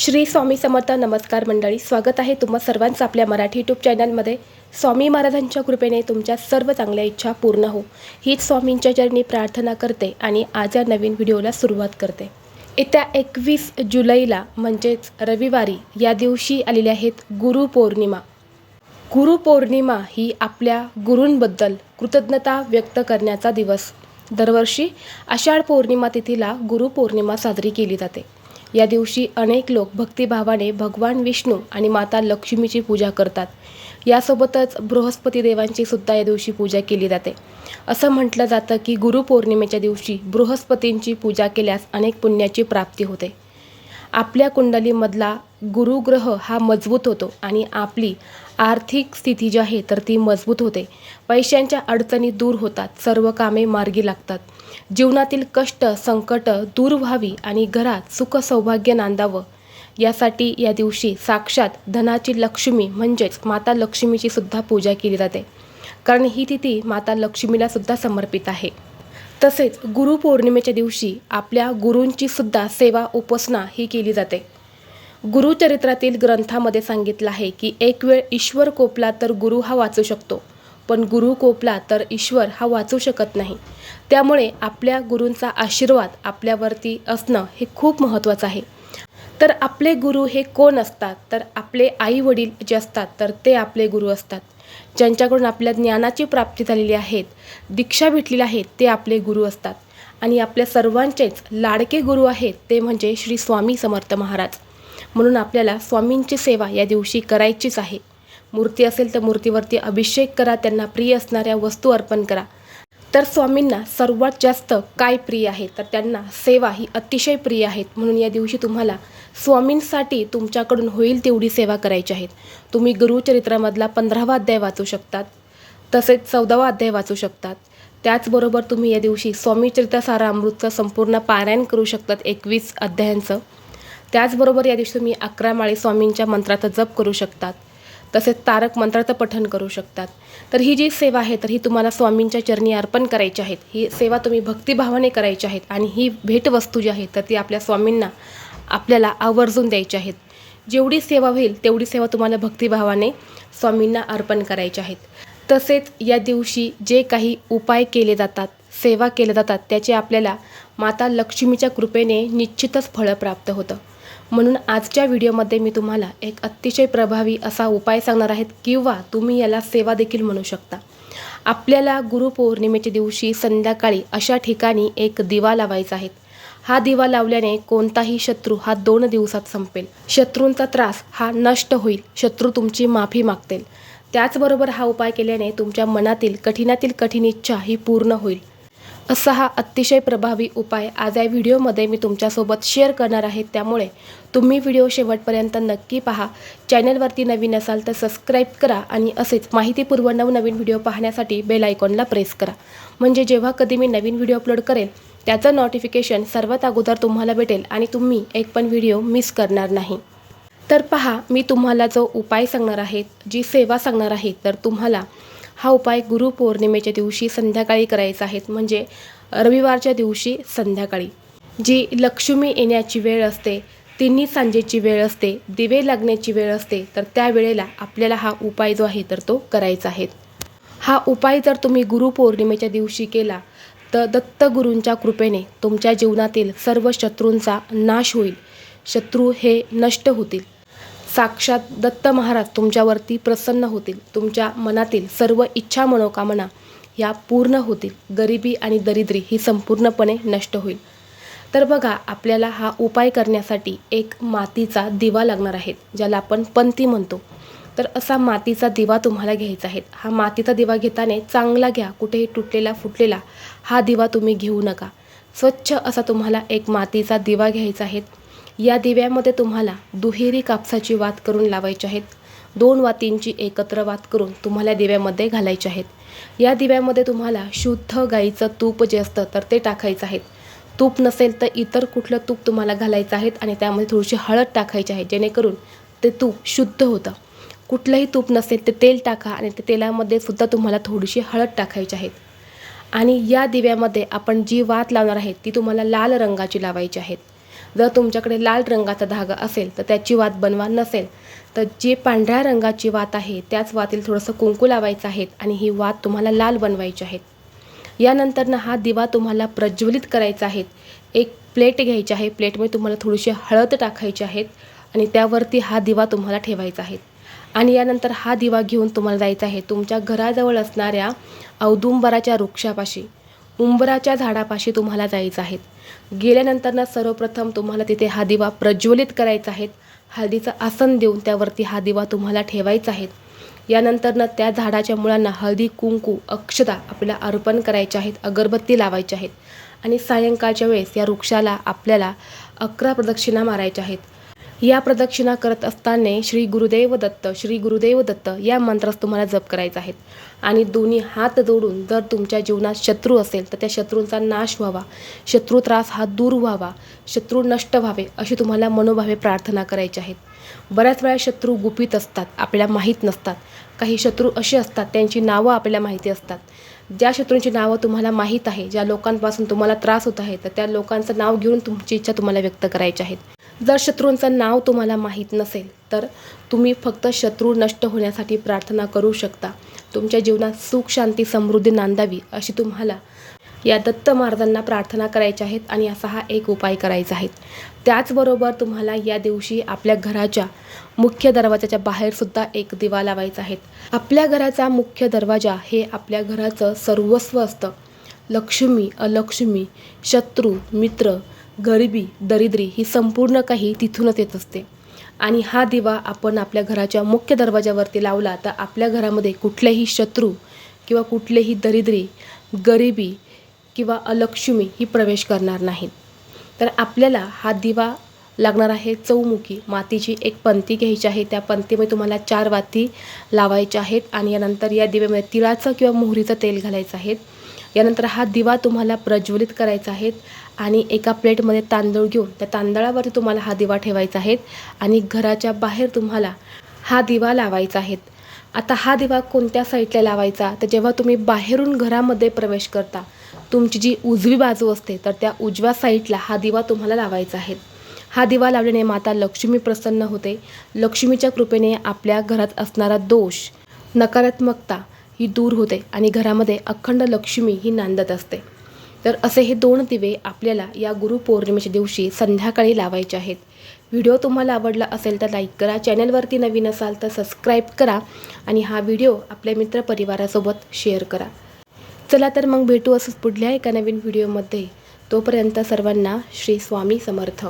श्री स्वामी समर्थ नमस्कार मंडळी स्वागत आहे तुम्हा सर्वांचं आपल्या मराठी यूट्यूब चॅनलमध्ये स्वामी महाराजांच्या कृपेने तुमच्या सर्व चांगल्या इच्छा पूर्ण हो. हीच स्वामींच्या चरणी प्रार्थना करते आणि आज या नवीन व्हिडिओला सुरुवात करते. येत्या एकवीस जुलैला म्हणजेच रविवारी या दिवशी आलेल्या आहेत गुरुपौर्णिमा गुरुपौर्णिमा ही आपल्या गुरूंबद्दल कृतज्ञता व्यक्त करण्याचा दिवस. दरवर्षी आषाढ पौर्णिमा तिथीला गुरुपौर्णिमा साजरी केली जाते. या दिवशी अनेक लोक भक्तिभावाने भगवान विष्णू आणि माता लक्ष्मीची पूजा करतात. यासोबतच बृहस्पती देवांची सुद्धा या दिवशी पूजा केली जाते. असं म्हटलं जातं की गुरुपौर्णिमेच्या दिवशी बृहस्पतींची पूजा केल्यास अनेक पुण्याची प्राप्ती होते. आपल्या कुंडलीमधला गुरुग्रह हा मजबूत होतो आणि आपली आर्थिक स्थिती जी आहे तर ती मजबूत होते. पैशांच्या अडचणी दूर होतात. सर्व कामे मार्गी लागतात. जीवनातील कष्ट संकट दूर व्हावी आणि घरात सुख सौभाग्य नांदावं. यासाठी या दिवशी साक्षात धनाची लक्ष्मी म्हणजेच माता लक्ष्मीची सुद्धा पूजा केली जाते. कारण ही तिथी माता लक्ष्मीला सुद्धा समर्पित आहे. तसेच गुरुपौर्णिमेच्या दिवशी आपल्या गुरूंची सुद्धा सेवा उपासना ही केली जाते. गुरुचरित्रातील ग्रंथामध्ये सांगितलं आहे की एक वेळ ईश्वर कोपला तर गुरु हा वाचू शकतो. पण गुरु कोपला तर ईश्वर हा वाचू शकत नाही. त्यामुळे आपल्या गुरूंचा आशीर्वाद आपल्यावरती असणं हे खूप महत्त्वाचं आहे. तर आपले गुरु हे कोण असतात? तर आपले आई वडील जे असतात तर ते आपले गुरु असतात. ज्यांच्याकडून आपल्या ज्ञानाची प्राप्ती झालेली आहेत दीक्षा भेटलेली आहेत ते आपले गुरु असतात. आणि आपल्या सर्वांचेच लाडके गुरु आहेत ते म्हणजे श्री स्वामी समर्थ महाराज. म्हणून आपल्याला स्वामींची सेवा या दिवशी करायचीच आहे. मूर्ती असेल तर मूर्तीवरती अभिषेक करा त्यांना प्रिय असणाऱ्या वस्तू अर्पण करा. तर स्वामींना सर्वात जास्त काय प्रिय आहे? तर त्यांना सेवा ही अतिशय प्रिय आहेत. म्हणून या दिवशी तुम्हाला स्वामींसाठी तुमच्याकडून होईल तेवढी सेवा करायची आहेत तुम्ही गुरुचरित्रामधला पंधरावा अध्याय वाचू शकतात तसेच चौदावा अध्याय वाचू शकतात. त्याचबरोबर तुम्ही या दिवशी स्वामी सारा अमृतचं संपूर्ण पारायण करू शकतात एकवीस अध्यायांचं. त्याचबरोबर या दिवशी तुम्ही अकरा माळी स्वामींच्या मंत्राचा जप करू शकतात. तसेच तारक मंत्राचं पठण करू शकतात. तर ही जी सेवा आहे तर ही तुम्हाला स्वामींच्या चरणी अर्पण करायची आहेत. ही सेवा तुम्ही भक्तिभावाने करायची आहेत आणि ही भेटवस्तू जी आहे तर ती आपल्या स्वामींना आपल्याला आवर्जून द्यायची आहेत. जेवढी सेवा होईल तेवढी सेवा तुम्हाला भक्तिभावाने स्वामींना अर्पण करायच्या आहेत. तसेच या दिवशी जे काही उपाय केले जातात सेवा केल्या जातात त्याचे आपल्याला माता लक्ष्मीच्या कृपेने निश्चितच फळं प्राप्त होतं. म्हणून आजच्या व्हिडिओमध्ये मी तुम्हाला एक अतिशय प्रभावी असा उपाय सांगणार आहेत किंवा तुम्ही याला सेवा देखील म्हणू शकता. आपल्याला गुरुपौर्णिमेच्या दिवशी संध्याकाळी अशा ठिकाणी एक दिवा लावायचा आहे. हा दिवा लावल्याने कोणताही शत्रू हा दोन दिवसात संपेल. शत्रूंचा त्रास हा नष्ट होईल. शत्रू तुमची माफी मागतील. त्याचबरोबर हा उपाय केल्याने तुमच्या मनातील कठीणातील कठीण इच्छा ही पूर्ण होईल. असा हा अतिशय प्रभावी उपाय आज या व्हिडिओमध्ये मी तुमच्यासोबत शेअर करणार आहे. त्यामुळे तुम्ही व्हिडिओ शेवटपर्यंत नक्की पहा. चॅनलवरती नवीन असाल तर सबस्क्राईब करा आणि असेच माहितीपूर्व नवनवीन व्हिडिओ पाहण्यासाठी बेल आयकॉनला प्रेस करा. म्हणजे जेव्हा कधी मी नवीन व्हिडिओ अपलोड करेल त्याचं नोटिफिकेशन सर्वात अगोदर तुम्हाला भेटेल आणि तुम्ही एक पण व्हिडिओ मिस करणार नाही. तर पहा मी तुम्हाला जो उपाय सांगणार आहे जी सेवा सांगणार आहे तर तुम्हाला हा उपाय गुरुपौर्णिमेच्या दिवशी संध्याकाळी करायचा आहे. म्हणजे रविवारच्या दिवशी संध्याकाळी. जी लक्ष्मी येण्याची वेळ असते तिन्ही सांजेची वेळ असते दिवे लागण्याची वेळ असते तर त्या वेळेला आपल्याला हा उपाय जो आहे तर तो करायचा आहे. हा उपाय जर तुम्ही गुरुपौर्णिमेच्या दिवशी केला तर दत्तगुरूंच्या कृपेने तुमच्या जीवनातील सर्व शत्रूंचा नाश होईल. शत्रू हे नष्ट होतील. साक्षात दत्त महाराज तुमच्यावरती प्रसन्न होतील. तुमच्या मनातील सर्व इच्छा मनोकामना या पूर्ण होतील. गरिबी आणि दरिद्री ही संपूर्णपणे नष्ट होईल. तर बघा आपल्याला हा उपाय करण्यासाठी एक मातीचा दिवा लागणार आहे ज्याला आपण पंथी म्हणतो. तर असा मातीचा दिवा तुम्हाला घ्यायचा आहे. हा मातीचा दिवा घेताना चांगला घ्या कुठेही तुटलेला फुटलेला हा दिवा तुम्ही घेऊ नका. स्वच्छ असा तुम्हाला एक मातीचा दिवा घ्यायचा आहे. या दिव्यामध्ये तुम्हाला दुहेरी कापसाची वात करून लावायची आहेत. दोन वातींची एकत्र वात करून तुम्हाला दिव्यामध्ये घालायचे आहेत. या दिव्यामध्ये तुम्हाला शुद्ध गाईचं तूप जे असतं तर ते टाकायचं आहे तूप नसेल तर इतर कुठलं तूप तुम्हाला घालायचं आहे आणि त्यामध्ये थोडीशी हळद टाकायची आहे जेणेकरून ते तूप शुद्ध होतं. कुठलंही तूप नसेल ते तेल टाका आणि ते तेलामध्ये सुद्धा तुम्हाला थोडीशी हळद टाकायची आहेत. आणि या दिव्यामध्ये आपण जी वात लावणार आहे ती तुम्हाला लाल रंगाची लावायची आहेत. जर तुमच्याकडे लाल रंगाचा धागा असेल तर त्याची वात बनवा नसेल. तर जी पांढऱ्या रंगाची वात आहे त्याच वातील थोडंसं कुंकू लावायचं आहेत आणि ही वात तुम्हाला लाल बनवायची आहेत यानंतर ना हा दिवा तुम्हाला प्रज्वलित करायचा आहे. एक प्लेट घ्यायची आहे. प्लेटमध्ये तुम्हाला थोडीशी हळद टाकायची आहेत आणि त्यावरती हा दिवा तुम्हाला ठेवायचा आहे. आणि यानंतर हा दिवा घेऊन तुम्हाला जायचा आहे तुमच्या घराजवळ असणाऱ्या औदुंबराच्या वृक्षापाशी. उंबराच्या झाडापाशी तुम्हाला जायचं आहे. गेल्यानंतर ना सर्वप्रथम तुम्हाला तिथे हा दिवा प्रज्वलित करायचा आहे. हळदीचं आसन देऊन त्यावरती हा दिवा तुम्हाला ठेवायचा आहे. यानंतर ना त्या झाडाच्या मुळांना हळदी कुंकू अक्षता आपल्याला अर्पण करायच्या आहेत अगरबत्ती लावायच्या आहेत. आणि सायंकाळच्या वेळेस या वृक्षाला आपल्याला अकरा प्रदक्षिणा मारायच्या आहेत. या प्रदक्षिणा करत असताना श्री गुरुदेव दत्त श्री गुरुदेव दत्त या मंत्रास तुम्हाला जप करायचा आहे. आणि दोन्ही हात जोडून जर तुमच्या जीवनात शत्रू असेल तर त्या शत्रूंचा नाश व्हावा. शत्रू त्रास हा दूर व्हावा. शत्रू नष्ट व्हावे अशी तुम्हाला मनोभावे प्रार्थना करायची आहेत बऱ्याच वेळा शत्रू गुपित असतात आपल्याला माहीत नसतात. काही शत्रू असे असतात त्यांची नावं आपल्याला माहिती असतात. ज्या शत्रूंची नावं तुम्हाला माहीत आहे ज्या लोकांपासून तुम्हाला त्रास होत आहे तर त्या लोकांचं नाव घेऊन तुमची इच्छा तुम्हाला व्यक्त करायची आहेत जर शत्रूंचं नाव तुम्हाला माहीत नसेल तर तुम्ही फक्त शत्रू नष्ट होण्यासाठी प्रार्थना करू शकता. तुमच्या जीवनात सुख शांती समृद्धी नांदावी अशी तुम्हाला या दत्त महाराजांना प्रार्थना करायच्या आहेत आणि असा हा एक उपाय करायचा आहे. त्याचबरोबर तुम्हाला या दिवशी आपल्या घराच्या मुख्य दरवाजाच्या बाहेरसुद्धा एक दिवा लावायचा आहे. आपल्या घराचा मुख्य दरवाजा हे आपल्या घराचं सर्वस्व असतं. लक्ष्मी अलक्ष्मी शत्रू मित्र गरिबी दरिद्री ही संपूर्ण काही तिथूनच येत असते. आणि हा दिवा आपण आपल्या घराच्या मुख्य दरवाजावरती लावला तर आपल्या घरामध्ये कुठलेही शत्रू किंवा कुठलेही दरिद्री गरिबी किंवा अलक्ष्मी ही प्रवेश करणार नाहीत. तर आपल्याला हा दिवा लागणार आहे चौमुखी. मातीची एक पंती घ्यायची आहे. त्या पंतीमध्ये तुम्हाला चार वाती लावायच्या आहेत आणि यानंतर या दिव्यामध्ये तिळाचं किंवा मोहरीचं तेल घालायचं आहे. यानंतर हा दिवा तुम्हाला प्रज्वलित करायचा आहे आणि एका प्लेटमध्ये तांदूळ घेऊन त्या तांदळावरती तुम्हाला हा दिवा ठेवायचा आहे आणि घराच्या बाहेर तुम्हाला हा दिवा लावायचा आहे. आता हा दिवा कोणत्या साईडला लावायचा? तर जेव्हा तुम्ही बाहेरून घरामध्ये प्रवेश करता तुमची जी उजवी बाजू असते तर त्या उजव्या साईडला हा दिवा तुम्हाला लावायचा आहे. हा दिवा लावल्याने माता लक्ष्मी प्रसन्न होते. लक्ष्मीच्या कृपेने आपल्या घरात असणारा दोष नकारात्मकता ही दूर होते आणि घरामध्ये अखंड लक्ष्मी ही नांदत असते. तर असे हे दोन दिवे आपल्याला या गुरुपौर्णिमेच्या दिवशी संध्याकाळी लावायचे आहेत. व्हिडिओ तुम्हाला आवडला असेल तर लाईक करा चॅनलवरती नवीन असाल तर सबस्क्राईब करा आणि हा व्हिडिओ आपल्या मित्रपरिवारासोबत शेअर करा. चला तर मग भेटू असंच पुढल्या एका नवीन व्हिडिओमध्ये. तोपर्यंत सर्वांना श्री स्वामी समर्थ.